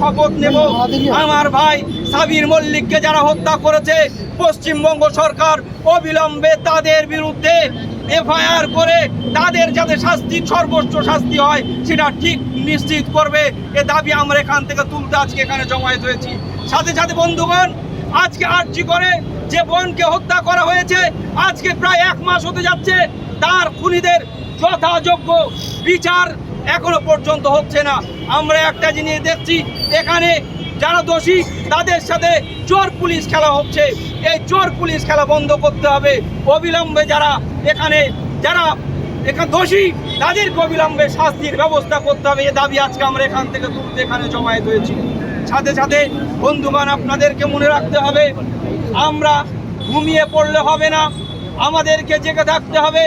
শপথ নেব। আমার ভাই সাবির মল্লিককে যারা হত্যা করেছে, পশ্চিমবঙ্গ সরকার অবিলম্বে তাদের বিরুদ্ধে এফআইআর করে তাদের যাতে শাস্তি, সর্বোচ্চ শাস্তি হয়, সেটা ঠিক নিশ্চিত করবে। এ দাবি আমরা এখান থেকে তুলতে আজকে এখানে জমায়েত হয়েছি। সাথে সাথে বন্ধুগণ, আজকে আর্জি করে যে বোনকে হত্যা করা হয়েছে, আজকে প্রায় এক মাস হতে যাচ্ছে, তার খুনিদের যথাযোগ্য বিচার এখনও পর্যন্ত হচ্ছে না। আমরা একটা জিনিস দেখছি, এখানে যারা দোষী, তাদের সাথে চোর পুলিশ খেলা হচ্ছে। এই চোর পুলিশ খেলা বন্ধ করতে হবে। অবিলম্বে যারা এখানে যারা এখানে দোষী তাদের অবিলম্বে শাস্তির ব্যবস্থা করতে হবে। এ দাবি আজকে আমরা এখান থেকে তুলতে এখানে জমায়েত হয়েছি। সাথে সাথে বন্ধুগণ, আপনাদেরকে মনে রাখতে হবে, আমরা ঘুমিয়ে পড়লে হবে না। আমাদেরকে জেগে থাকতে হবে।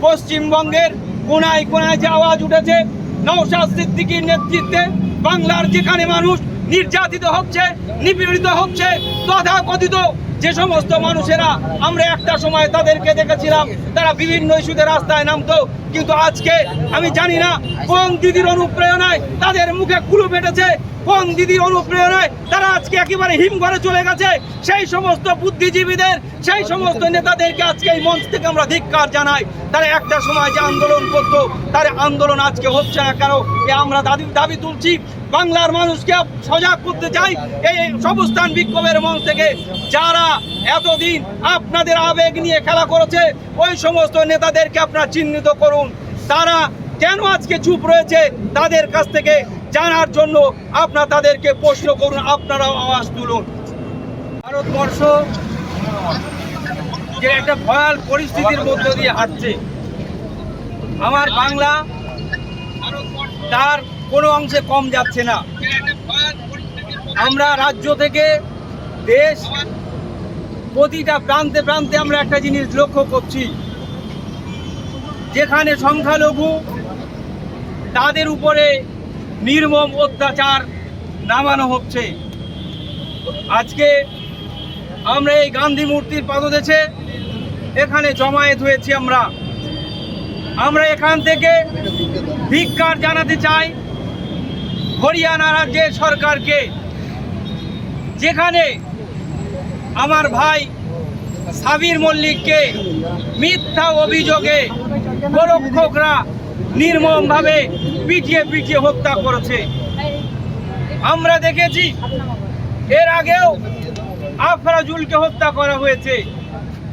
পশ্চিমবঙ্গের কোনায় কোনায় যে আওয়াজ উঠেছে নৌশাদ সিদ্দিকীর নেতৃত্বে বাংলার যেখানে মানুষ নির্যাতিত হচ্ছে, নিপীড়িত হচ্ছে, তথাকথিত যে সমস্ত মানুষেরা, আমরা একটা সময় তাদেরকে দেখেছিলাম, তারা বিভিন্ন ইস্যুতে রাস্তায় নামতো, কিন্তু আজকে আমি জানি না, কোন দিদির অনুপ্রেরণায় তাদের মুখে কুলু পেটেছে কোন দিদির অনুপ্রেরণায় তারা আজকে একেবারে হিমঘরে চলে গেছে? সেই সমস্ত বুদ্ধিজীবীদের, সেই সমস্ত নেতাদেরকে আজকে এই মঞ্চ থেকে আমরা ধিক্কার জানাই। তারা একটা সময় যে আন্দোলন করতো, তার আন্দোলন আজকে হচ্ছে না এ আমরা দাবি দাবি তুলছি, বাংলার মানুষকে সজাগ করতে চাই। এই সবস্থান বিক্ষোভের মঞ্চ থেকে যারা এতদিন আপনাদের আবেগ নিয়ে খেলা করেছে, ওই সমস্ত নেতাদেরকে আপনারা চিহ্নিত করুন। তারা কেন আজকে চুপ রয়েছে? তাদের কাছ থেকে জানার জন্য আপনার তাদেরকে প্রশ্ন করুন, আপনারাও আওয়াজ তুলুন। ভারতবর্ষ যে একটা ভয়াল পরিস্থিতির মধ্য দিয়ে হাঁটছে, আমার বাংলা তার কোনো অংশে কম যাচ্ছে না। আমরা রাজ্য থেকে দেশ, প্রতিটা প্রান্তে প্রান্তে আমরা একটা জিনিস লক্ষ্য করছি, যেখানে সংখ্যালঘু তাদের উপরে নির্মম অত্যাচার নামানো হচ্ছে। আজকে আমরা এই গান্ধী মূর্তির পাদদেশে এখানে জমায়েত হয়েছি আমরা। আমরা এখান থেকে ধিক্কার জানাতে চাই হরিয়ানা রাজ্যের সরকারকে, যেখানে আমার ভাই সাবির মল্লিককে মিথ্যা অভিযোগে গোরক্ষকরা নির্মমভাবে পিটিয়ে পিটিয়ে হত্যা করেছে। আমরা দেখেছি, এর আগেও আফরাজুলকে হত্যা করা হয়েছে,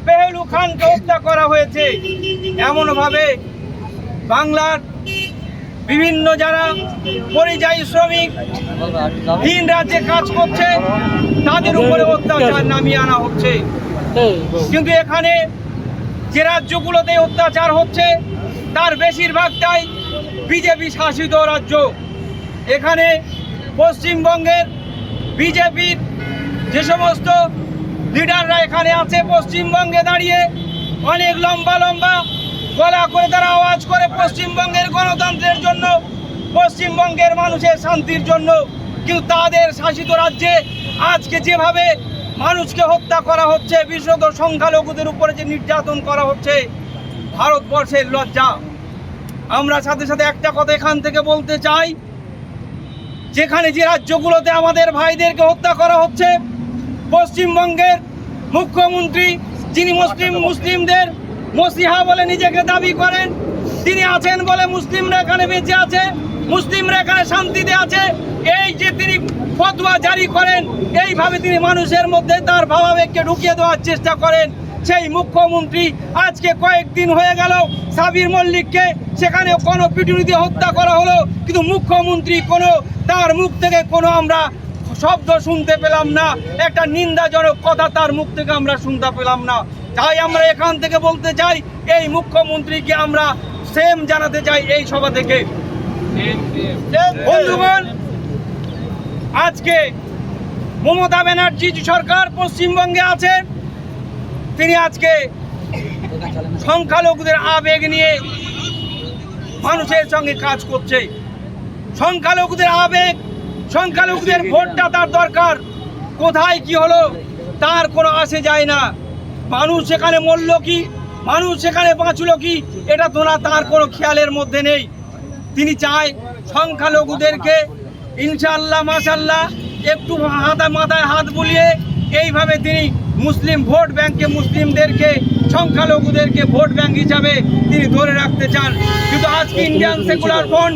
পেহলু খানকে হত্যা করা হয়েছে। এমনভাবে বাংলার বিভিন্ন যারা পরিযায়ী শ্রমিক ভিন রাজ্যে কাজ করছে, তাদের উপরে অত্যাচার নামিয়ে আনা হচ্ছে। কিন্তু এখানে যে রাজ্যগুলোতে অত্যাচার হচ্ছে, তার বেশিরভাগটাই বিজেপি শাসিত রাজ্য। এখানে পশ্চিমবঙ্গের বিজেপির যে সমস্ত লিডাররা এখানে আছে, পশ্চিমবঙ্গে দাঁড়িয়ে অনেক লম্বা লম্বা গলা করে তারা আওয়াজ করে পশ্চিমবঙ্গের গণতন্ত্রের জন্য, পশ্চিমবঙ্গের মানুষের শান্তির জন্য। কিন্তু তাদের শাসিত রাজ্যে আজকে যেভাবে মানুষকে হত্যা করা হচ্ছে, বিশেষত সংখ্যালঘুদের উপরে যে নির্যাতন করা হচ্ছে, ভারতবর্ষের লজ্জা। আমরা সাথে সাথে একটা কথা এখান থেকে বলতে চাই। যেখানে যে রাজ্যগুলোতে আমাদের ভাইদেরকে হত্যা করা হচ্ছে পশ্চিমবঙ্গের মুখ্যমন্ত্রী যিনি মুসলিম মুসলিমদের মসিহা বলে নিজেকে দাবি করেন তিনি আছেন বলে মুসলিমরা এখানে বেঁচে আছে মুসলিমরা এখানে শান্তিতে আছে। এই যে তিনি ফতোয়া জারি করেন এইভাবে তিনি মানুষের মধ্যে তার ভাবাবেগকে ঢুকিয়ে দেওয়ার চেষ্টা করেন। সেই মুখ্যমন্ত্রী আজকে কয়েকদিন হয়ে গেল সাবির মল্লিককে সেখানে কোনো পিটুনি হত্যা করা হলো। কিন্তু মুখ্যমন্ত্রী কোনো, তার মুখ থেকে কোনো আমরা শব্দ শুনতে পেলাম না। একটা নিন্দাজনক কথা তার মুখ থেকে আমরা শুনতে পেলাম না। তাই আমরা এখান থেকে বলতে চাই, এই মুখ্যমন্ত্রীকে আমরা সেম জানাতে চাই এই সভা থেকে। বন্ধুগণ, আজকে মমতা ব্যানার্জি সরকার পশ্চিমবঙ্গে আছে। তিনি আজকে সংখ্যালঘুদের আবেগ নিয়ে মানুষের সঙ্গে কাজ করছে। সংখ্যালঘুদের আবেগ, সংখ্যালঘুদের ভোটটা তার দরকার। কোথায় কি হলো, তার কোনো আসে যায় না। মানুষ সেখানে মরল কি, মানুষ সেখানে বাঁচল কি, এটা তো না তার কোনো খেয়ালের মধ্যে নেই। তিনি চায় সংখ্যালঘুদেরকে ইনশাল্লাহ মাশাল্লাহ একটু হাতে মাথায় হাত বুলিয়ে এইভাবে তিনি মুসলিম ভোট ব্যাংকে মুসলিমদেরকে সংখ্যালঘুদেরকে ভোট ব্যাংক হিসাবে তিনি ধরে রাখতে চান। কিন্তু আজকে ইন্ডিয়ান সেকুলার ফ্রন্ট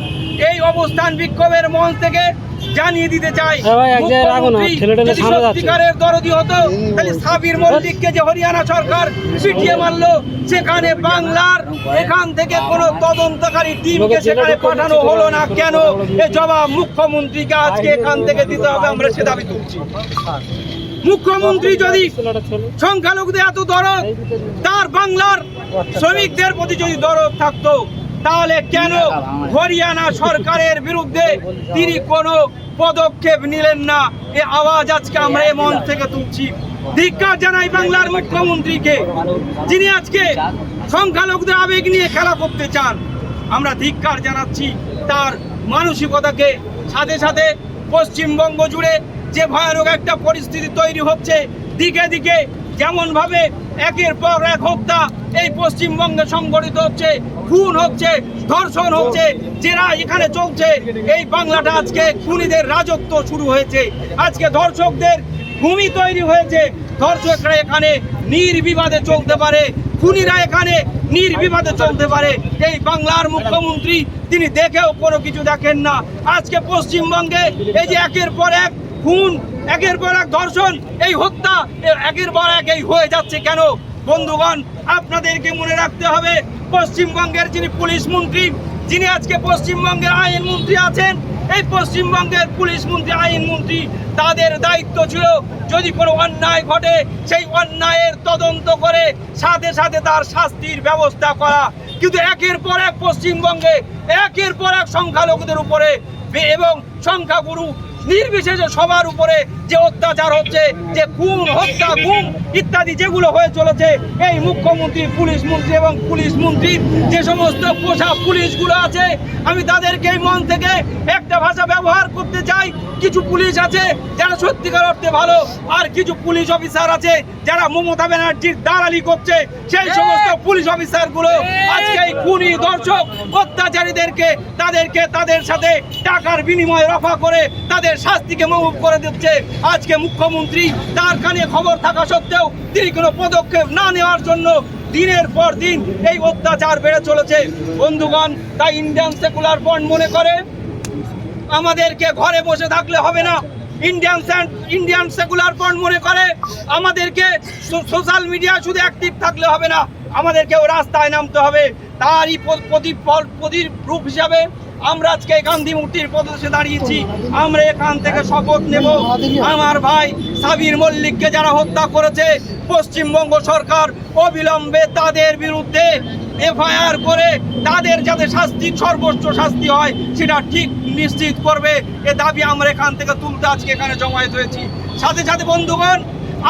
এই অবস্থান বিক্ষোভের মঞ্চ থেকে জানিয়ে দিতে চাই হ্যাঁ। সত্যিকারের দরদি হতো তাহলে সাবির মল্লিককে যে হরিয়ানা সরকার পিটিয়ে মারলো সেখানে বাংলার এখান থেকে কোনো তদন্তকারী টিমকে সেখানে পাঠানো হলো না কেন? এ জবাব মুখ্যমন্ত্রীকে আজকে এখান থেকে দিতে হবে আমরা সে দাবি তুলছি। মুখ্যমন্ত্রী যদি সংখ্যালঘুদের এত দরদ, তার বাংলার শ্রমিকদের প্রতি যদি দরদ থাকতো, তাহলে কেন হরিয়ানা সরকারের বিরুদ্ধে তিনি কোনো পদক্ষেপ নিলেন না? এ আওয়াজ আজকে আমরা এই মঞ্চ থেকে তুলছি। ধিক্কার জানাই বাংলার মুখ্যমন্ত্রীকে, যিনি আজকে সংখ্যালঘুদের আবেগ নিয়ে খেলা করতে চান। আমরা ধিক্কার জানাচ্ছি তার মানসিকতাকে। সাথে সাথে পশ্চিমবঙ্গ জুড়ে যে ভয়ানক একটা পরিস্থিতি তৈরি হচ্ছে, দিকে দিকে যেমন ভাবে একের পর এক হত্যা এই পশ্চিমবঙ্গে সংগঠিত হচ্ছে, খুন হচ্ছে, ধর্ষণ হচ্ছে যেরা এখানে চলছে, এই বাংলাটা আজকে খুনিদের রাজত্ব শুরু হয়েছে। আজকে ধর্ষকদের ভূমি তৈরি হয়েছে, ধর্ষকরা এখানে নির্বিবাদে চলতে পারে, খুনিরা এখানে নির্বিবাদে চলতে পারে। এই বাংলার মুখ্যমন্ত্রী, তিনি দেখেও কোনো কিছু দেখেন না। আজকে পশ্চিমবঙ্গে এই যে একের পর এক খুন, একের পর এক ধর্ষণ, এই হত্যা একের পর এক এই হয়ে যাচ্ছে কেন? বন্ধুগণ, আপনাদেরকে মনে রাখতে হবে, পশ্চিমবঙ্গের যিনি পুলিশ মন্ত্রী, যিনি আজকে পশ্চিমবঙ্গের আইন মন্ত্রী আছেন, এই পশ্চিমবঙ্গের পুলিশ মন্ত্রী, আইন মন্ত্রী, তাদের দায়িত্ব ছিল যদি কোনো অন্যায় ঘটে, সেই অন্যায়ের তদন্ত করে সাথে সাথে তার শাস্তির ব্যবস্থা করা। কিন্তু একের পর এক পশ্চিমবঙ্গে, একের পর এক সংখ্যালঘুদের উপরে, এবং সংখ্যাগুরু নির্বিশেষে সবার উপরে যে অত্যাচার হচ্ছে, যে খুন, হত্যা, গুম ইত্যাদি যেগুলো হয়ে চলেছে, এই মুখ্যমন্ত্রী, পুলিশ মন্ত্রী এবং পুলিশ মন্ত্রীর যে সমস্ত পোশাক পুলিশগুলো আছে, আমি তাদেরকে এই মন থেকে একটা ভাষা ব্যবহার করতে চাই। কিছু পুলিশ আছে যারা সত্যিকার অর্থে ভালো, আর কিছু পুলিশ অফিসার আছে যারা মমতা ব্যানার্জির দালালি করছে। সেই সমস্ত পুলিশ অফিসারগুলো আজকে এই খুনি দর্শক, অত্যাচারীদেরকে, তাদেরকে তাদের সাথে টাকার বিনিময়ে রফা করে তাদের শাস্তিকে মৌকুব করে দিচ্ছে। আজকে মুখ্যমন্ত্রী তার কানে খবর থাকা সত্ত্বেও তিনি কোনো পদক্ষেপ না নেওয়ার জন্য দিনের পর দিন এই অত্যাচার বেড়ে চলেছে। বন্ধুগণ, তাই ইন্ডিয়ান সেকুলার ফ্রন্ট মনে করে, আমাদেরকে ঘরে বসে থাকলে হবে না। ইন্ডিয়ান স্যান- ইন্ডিয়ান সেকুলার ফ্রন্ট মনে করে, আমাদেরকে সোশ্যাল মিডিয়া শুধু অ্যাক্টিভ থাকলে হবে না। আমাদেরকেও রাস্তায় নামতে হবে। তারই প- প্রতি- ফল- প্রতিরূপ হিসাবে আমরা আজকে গান্ধী মূর্তির প্রদেশে দাঁড়িয়েছি। আমরা এখান থেকে শপথ নেব। আমার ভাই সাবির মল্লিককে যারা হত্যা করেছে, পশ্চিমবঙ্গ সরকার অবিলম্বে তাদের বিরুদ্ধে এফআইআর করে তাদের যাতে শাস্তি, সর্বোচ্চ শাস্তি হয়, সেটা ঠিক নিশ্চিত করবে। এ দাবি আমরা এখান থেকে তুলতে আজকে এখানে জমায়েত হয়েছি। সাথে সাথে বন্ধুগণ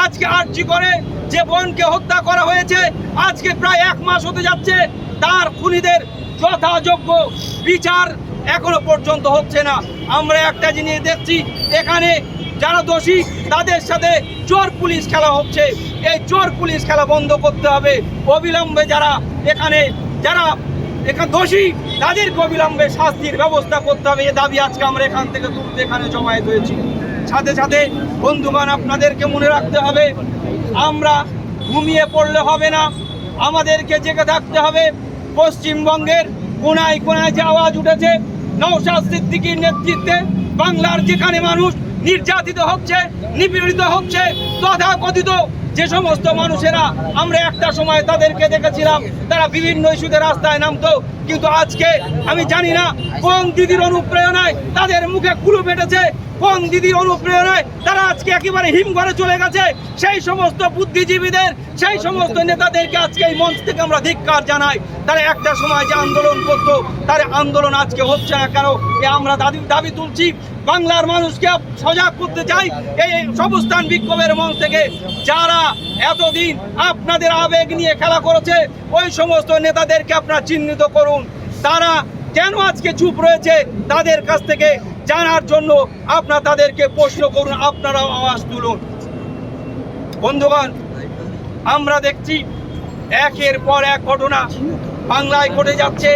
আজকে আর্জি করে, যে বোনকে হত্যা করা হয়েছে, আজকে প্রায় এক মাস হতে যাচ্ছে, তার খুনিদের যথাযোগ্য বিচার এখনও পর্যন্ত হচ্ছে না। আমরা একটা জিনিস দেখছি, এখানে যারা দোষী, তাদের সাথে চোর পুলিশ খেলা হচ্ছে। এই চোর পুলিশ খেলা বন্ধ করতে হবে। অবিলম্বে যারা এখানে যারা এখানে দোষী, তাদেরকে অবিলম্বে শাস্তির ব্যবস্থা করতে হবে। এ দাবি আজকে আমরা এখান থেকে তুলতে এখানে জমায়েত হয়েছি। সাথে সাথে বন্ধুগণ, আপনাদেরকে মনে রাখতে হবে, আমরা ঘুমিয়ে পড়লে হবে না। আমাদেরকে জেগে থাকতে হবে। পশ্চিমবঙ্গের কোনায় কোনায় যে আওয়াজ উঠেছে নৌশাদ সিদ্দিকীর নেতৃত্বে বাংলার যেখানে মানুষ নির্যাতিত হচ্ছে, নিপীড়িত হচ্ছে, তথাকথিত যে সমস্ত মানুষেরা, আমরা একটা সময় তাদেরকে দেখেছিলাম তারা বিভিন্ন ইস্যুতে রাস্তায় নামতো, কিন্তু আজকে আমি জানি না কোন দিদির অনুপ্রেরণায় তাদের মুখে কুলু পেটেছে কোন দিদির অনুপ্রেরণায় তারা আজকে একেবারে হিমঘরে চলে গেছে। সেই সমস্ত বুদ্ধিজীবীদের, সেই সমস্ত নেতাদেরকে আজকে এই মঞ্চ থেকে আমরা ধিক্কার জানাই। তারা একটা সময় যে আন্দোলন করতো, তার আন্দোলন আজকে হচ্ছে না কেন? আমরা দাবি দাবি তুলছি, বাংলার মানুষকে সজাগ করতে চাই। এই সবস্থান বিক্ষোভের মঞ্চ থেকে যারা এতদিন আপনাদের আবেগ নিয়ে খেলা করেছে, ওই সমস্ত নেতাদেরকে আপনারা চিহ্নিত করুন। তারা কেন আজকে চুপ রয়েছে, তাদের কাছ থেকে জানার জন্য আপনারা তাদেরকে প্রশ্ন করুন, আপনারাও আওয়াজ তুলুন। বন্ধুগণ, আমরা দেখছি একের পর এক ঘটনা বাংলায় ঘটে যাচ্ছে।